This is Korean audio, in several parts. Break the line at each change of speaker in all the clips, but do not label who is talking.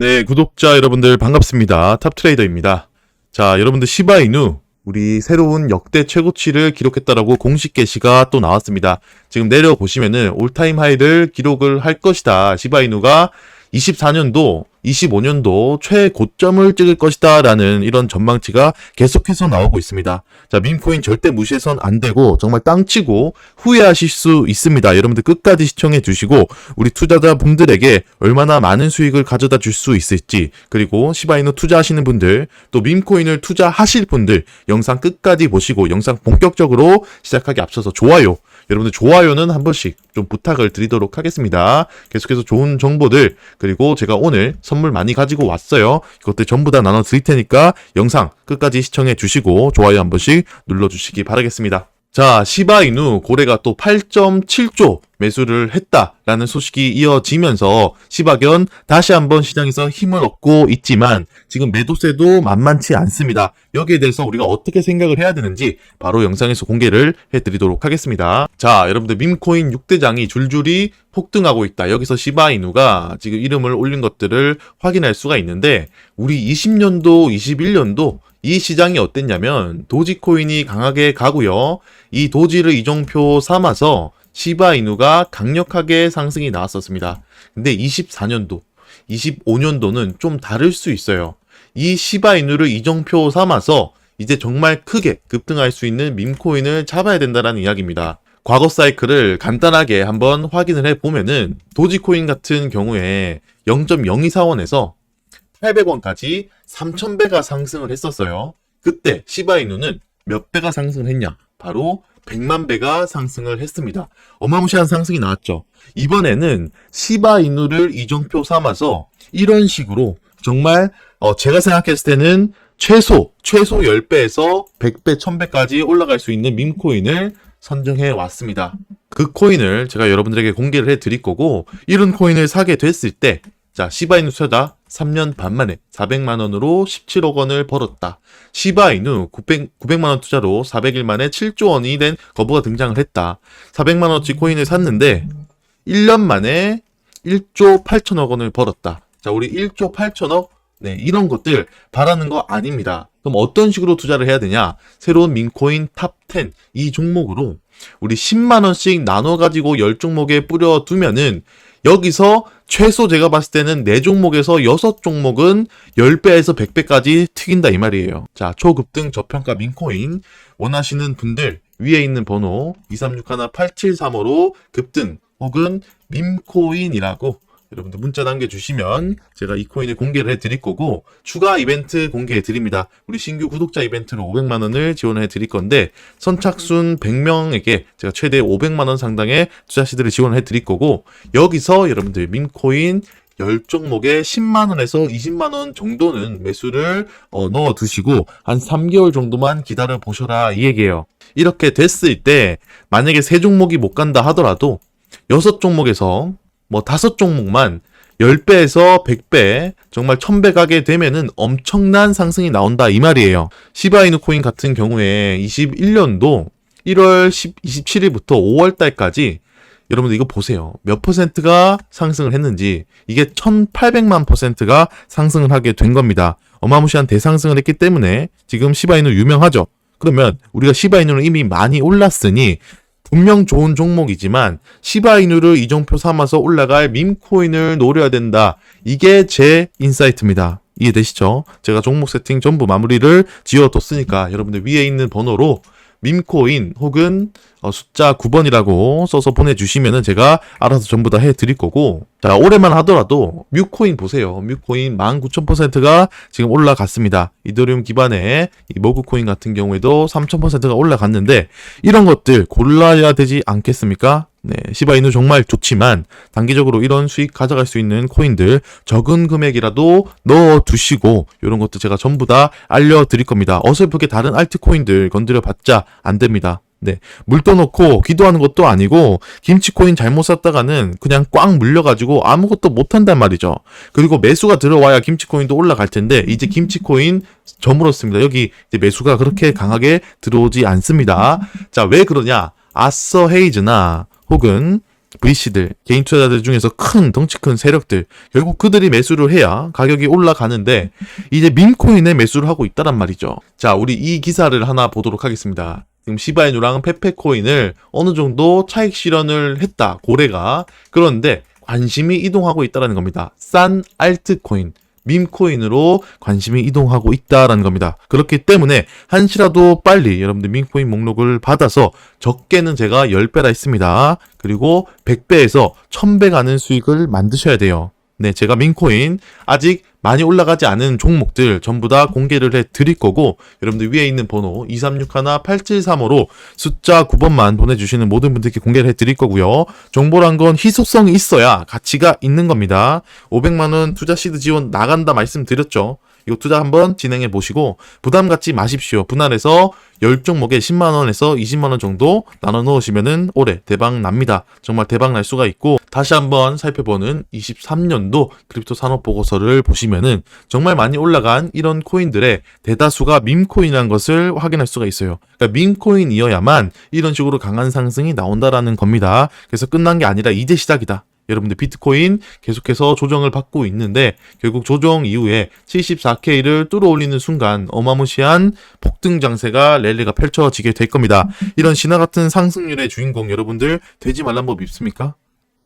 네, 구독자 여러분들 반갑습니다. 탑트레이더입니다. 자, 여러분들 시바이누 우리 새로운 역대 최고치를 기록했다라고 공식 게시가 또 나왔습니다. 지금 내려 보시면은 올타임 하이를 기록을 할 것이다. 시바이누가 24년도, 25년도 최고점을 찍을 것이다. 라는 이런 전망치가 계속해서 나오고 있습니다. 자, 밈코인 절대 무시해선 안 되고, 정말 땅치고 후회하실 수 있습니다. 여러분들 끝까지 시청해 주시고, 우리 투자자분들에게 얼마나 많은 수익을 가져다 줄 수 있을지, 그리고 시바이누 투자하시는 분들, 또 밈코인을 투자하실 분들, 영상 끝까지 보시고, 영상 본격적으로 시작하기 앞서서 좋아요, 여러분들 좋아요는 한 번씩 좀 부탁을 드리도록 하겠습니다. 계속해서 좋은 정보들 그리고 제가 오늘 선물 많이 가지고 왔어요. 이것들 전부 다 나눠 드릴 테니까 영상 끝까지 시청해 주시고 좋아요 한 번씩 눌러 주시기 바라겠습니다. 자, 시바이누 고래가 또 8.7조 매수를 했다라는 소식이 이어지면서 시바견 다시 한번 시장에서 힘을 얻고 있지만 지금 매도세도 만만치 않습니다. 여기에 대해서 우리가 어떻게 생각을 해야 되는지 바로 영상에서 공개를 해드리도록 하겠습니다. 자, 여러분들 밈코인 6대장이 줄줄이 폭등하고 있다. 여기서 시바이누가 지금 이름을 올린 것들을 확인할 수가 있는데 우리 20년도, 21년도 이 시장이 어땠냐면 도지코인이 강하게 가고요. 이 도지를 이종표 삼아서 시바이누가 강력하게 상승이 나왔었습니다. 근데 24년도, 25년도는 좀 다를 수 있어요. 이 시바이누를 이종표 삼아서 이제 정말 크게 급등할 수 있는 밈코인을 잡아야 된다라는 이야기입니다. 과거 사이클을 간단하게 한번 확인을 해 보면은 도지코인 같은 경우에 0.02사원에서 800원까지 3,000배가 상승을 했었어요. 그때 시바이누는 몇 배가 상승을 했냐? 바로 100만 배가 상승을 했습니다. 어마무시한 상승이 나왔죠. 이번에는 시바이누를 이정표 삼아서 이런 식으로 정말 어, 제가 생각했을 때는 최소 최소 10배에서 100배, 1000배까지 올라갈 수 있는 밈코인을 선정해 왔습니다. 그 코인을 제가 여러분들에게 공개를 해 드릴 거고 이런 코인을 사게 됐을 때 자, 시바이누 투자 3년 반 만에 400만 원으로 17억 원을 벌었다. 시바이누 900, 900만 원 투자로 400일 만에 7조 원이 된 거부가 등장을 했다. 400만 원어치 코인을 샀는데 1년 만에 1조 8천억 원을 벌었다. 자, 우리 1조 8천억 네, 이런 것들 바라는 거 아닙니다. 그럼 어떤 식으로 투자를 해야 되냐? 새로운 민코인 탑 10, 이 종목으로 우리 10만 원씩 나눠 가지고 10종목에 뿌려 두면은 여기서 최소 제가 봤을 때는 4종목에서 6종목은 10배에서 100배까지 튀긴다 이 말이에요. 자, 초급등 저평가 민코인 원하시는 분들 위에 있는 번호 2361-8735로 급등 혹은 밈코인이라고 여러분들 문자 남겨주시면 제가 이 코인을 공개를 해드릴 거고 추가 이벤트 공개해 드립니다. 우리 신규 구독자 이벤트로 500만 원을 지원해 드릴 건데 선착순 100명에게 제가 최대 500만 원 상당의 투자 시드를 지원해 드릴 거고 여기서 여러분들 민코인 10종목에 10만원에서 20만원 정도는 매수를 어, 넣어 두시고 한 3개월 정도만 기다려 보셔라 이 얘기예요. 이렇게 됐을 때 만약에 세 종목이 못 간다 하더라도 6종목에서 뭐 다섯 종목만 10배에서 100배, 정말 1000배 가게 되면은 엄청난 상승이 나온다 이 말이에요. 시바이누 코인 같은 경우에 21년도 1월 10, 27일부터 5월 달까지 여러분들 이거 보세요. 몇 퍼센트가 상승을 했는지 이게 1800만 퍼센트가 상승을 하게 된 겁니다. 어마무시한 대상승을 했기 때문에 지금 시바이누 유명하죠. 그러면 우리가 시바이누는 이미 많이 올랐으니 분명 좋은 종목이지만 시바이누를 이정표 삼아서 올라갈 밈코인을 노려야 된다. 이게 제 인사이트입니다. 이해되시죠? 제가 종목 세팅 전부 마무리를 지어뒀으니까 여러분들 위에 있는 번호로 밈코인 혹은 어, 숫자 9번이라고 써서 보내주시면은 제가 알아서 전부 다 해드릴 거고. 자 올해만 하더라도 뮤코인 보세요. 뮤코인 19,000%가 지금 올라갔습니다. 이더리움 기반의 이 머그코인 같은 경우에도 3,000%가 올라갔는데 이런 것들 골라야 되지 않겠습니까? 네, 시바이누 정말 좋지만 단기적으로 이런 수익 가져갈 수 있는 코인들 적은 금액이라도 넣어 두시고 이런 것도 제가 전부 다 알려드릴 겁니다. 어설프게 다른 알트코인들 건드려 봤자 안 됩니다. 네. 물 떠놓고 기도하는 것도 아니고 김치코인 잘못 샀다가는 그냥 꽉 물려가지고 아무것도 못한단 말이죠. 그리고 매수가 들어와야 김치코인도 올라갈 텐데 이제 김치코인 저물었습니다. 여기 매수가 그렇게 강하게 들어오지 않습니다. 자, 왜 그러냐? 아서 헤이즈나 혹은 VC들, 개인 투자자들 중에서 큰 덩치 큰 세력들 결국 그들이 매수를 해야 가격이 올라가는데 이제 밈코인에 매수를 하고 있다란 말이죠. 자, 우리 이 기사를 하나 보도록 하겠습니다. 지금 시바이누랑 페페코인을 어느 정도 차익 실현을 했다. 고래가. 그런데 관심이 이동하고 있다라는 겁니다. 싼 알트코인, 밈코인으로 관심이 이동하고 있다라는 겁니다. 그렇기 때문에 한시라도 빨리 여러분들 밈코인 목록을 받아서 적게는 제가 10배라 했습니다. 그리고 100배에서 1000배 가는 수익을 만드셔야 돼요. 네, 제가 민코인 아직 많이 올라가지 않은 종목들 전부 다 공개를 해 드릴 거고 여러분들 위에 있는 번호 2361-8735로 숫자 9번만 보내주시는 모든 분들께 공개를 해 드릴 거고요. 정보란 건 희소성이 있어야 가치가 있는 겁니다. 500만원 투자 시드 지원 나간다 말씀드렸죠. 이거 투자 한번 진행해 보시고 부담 갖지 마십시오. 분할해서 10종목에 10만원에서 20만원 정도 나눠 넣으시면은 올해 대박 납니다. 정말 대박 날 수가 있고 다시 한번 살펴보는 23년도 크립토 산업 보고서를 보시면은 정말 많이 올라간 이런 코인들의 대다수가 밈코인이라는 것을 확인할 수가 있어요. 그러니까 밈코인이어야만 이런 식으로 강한 상승이 나온다라는 겁니다. 그래서 끝난 게 아니라 이제 시작이다. 여러분들 비트코인 계속해서 조정을 받고 있는데 결국 조정 이후에 74K를 뚫어 올리는 순간 어마무시한 폭등 장세가 랠리가 펼쳐지게 될 겁니다. 이런 신화 같은 상승률의 주인공 여러분들 되지 말란 법 있습니까?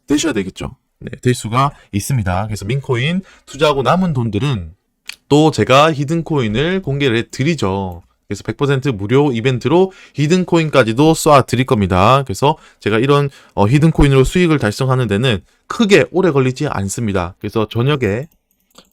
되셔야 되겠죠. 네, 될 수가 있습니다. 그래서 민코인 투자하고 남은 돈들은 또 제가 히든코인을 공개를 해 드리죠. 그래서 100% 무료 이벤트로 히든 코인까지도 쏴 드릴 겁니다. 그래서 제가 이런 어, 히든 코인으로 수익을 달성하는 데는 크게 오래 걸리지 않습니다. 그래서 저녁에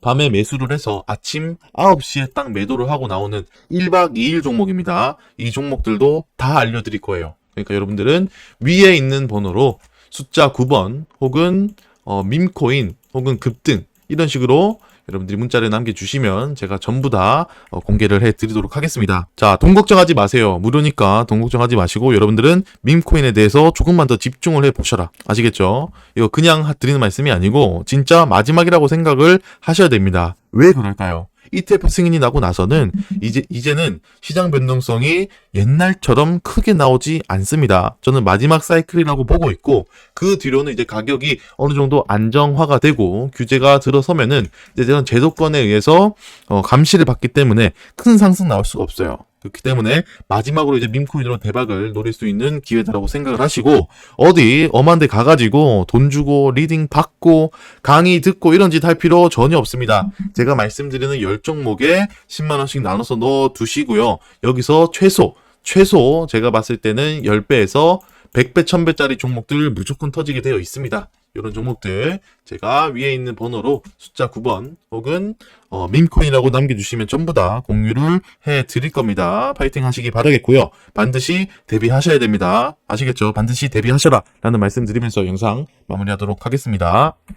밤에 매수를 해서 아침 9시에 딱 매도를 하고 나오는 1박 2일 종목입니다. 이 종목들도 다 알려드릴 거예요. 그러니까 여러분들은 위에 있는 번호로 숫자 9번 혹은 어, 밈코인 혹은 급등 이런 식으로 여러분들이 문자를 남겨주시면 제가 전부 다 어, 공개를 해드리도록 하겠습니다. 자, 돈 걱정하지 마세요. 무료니까 돈 걱정하지 마시고 여러분들은 밈코인에 대해서 조금만 더 집중을 해보셔라. 아시겠죠? 이거 그냥 하- 드리는 말씀이 아니고 진짜 마지막이라고 생각을 하셔야 됩니다. 왜 그럴까요? ETF 승인이 나고 나서는 이제 이제는 시장 변동성이 옛날처럼 크게 나오지 않습니다. 저는 마지막 사이클이라고 보고 있고 그 뒤로는 이제 가격이 어느 정도 안정화가 되고 규제가 들어서면은 이제 저는 제도권에 의해서 어, 감시를 받기 때문에 큰 상승 나올 수가 없어요. 그렇기 때문에 마지막으로 이제 밈코인으로 대박을 노릴 수 있는 기회다라고 생각을 하시고 어디 엄한 데 가가지고 돈 주고 리딩 받고 강의 듣고 이런 짓 할 필요 전혀 없습니다. 제가 말씀드리는 10종목에 10만 원씩 나눠서 넣어 두시고요. 여기서 최소, 최소 제가 봤을 때는 10배에서 100배, 1000배짜리 종목들 무조건 터지게 되어 있습니다. 이런 종목들 제가 위에 있는 번호로 숫자 9번 혹은 어, 밈코인이라고 남겨주시면 전부 다 공유를 해 드릴 겁니다. 파이팅 하시기 바라겠고요. 반드시 대비하셔야 됩니다. 아시겠죠? 반드시 대비하셔라 라는 말씀 드리면서 영상 마무리하도록 하겠습니다.